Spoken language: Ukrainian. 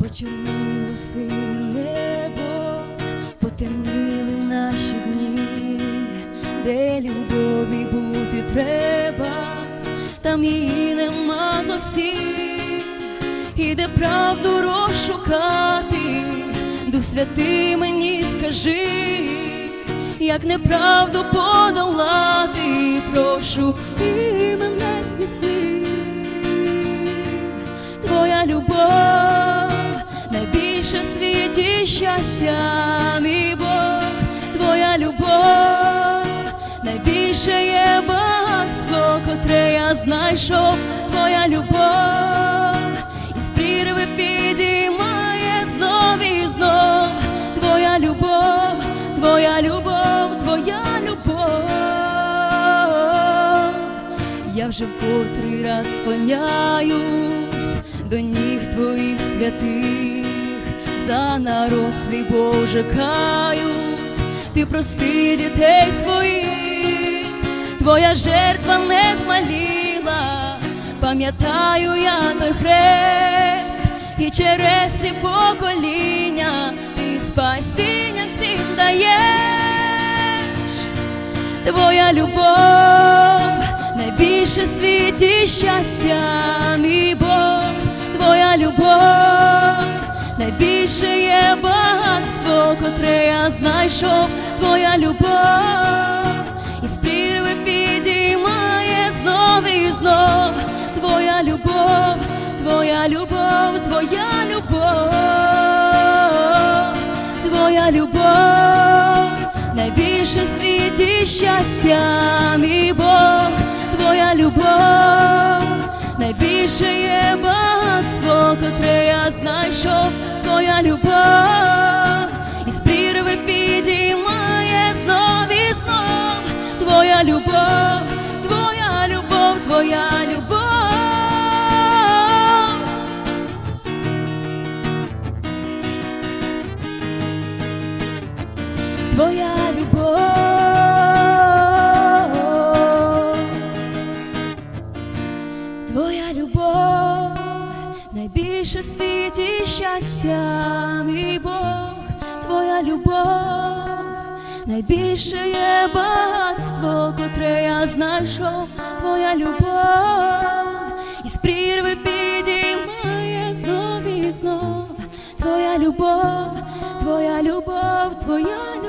Почерніло синє небо, потемніли наші дні, де любові бути треба, там її нема зовсім, і де правду розшукати, Дух святий мені скажи, як неправду подолати, прошу і мене зміцни твоя любов, найбільше в світі щастя, мій Бог, твоя любов, найбільше є багатство, котре я знайшов, твоя любов, із прірви підіймає знов і знов, твоя любов, твоя любов, Я вже в котрий раз склоняюсь до ніг твоїх святих, за народ свій Боже каюсь, ти прости дітей своїх, твоя жертва не змаліла, пам'ятаю я той хрест, і через ці покоління ти спасіння всім даєш. Твоя любов, щастя, Бог, твоя любов, найбільше є багатство, котре я знайшов, твоя любов, із прірви підіймає знов і знов, твоя любов, твоя любов, твоя любов, твоя любов, найбільше світі щастя, мій Бог, я знайшов, твоя любов, із прірви підіймає знов і знов, твоя любов, твоя любов, твоя любов. Твоя любов, найбільше в світі щастя, мій Бог, Твоя любов, найбільше є багатство, котре я знайшов, Твоя любов, із прірви підіймає знов і знов, Твоя любов, Твоя любов, Твоя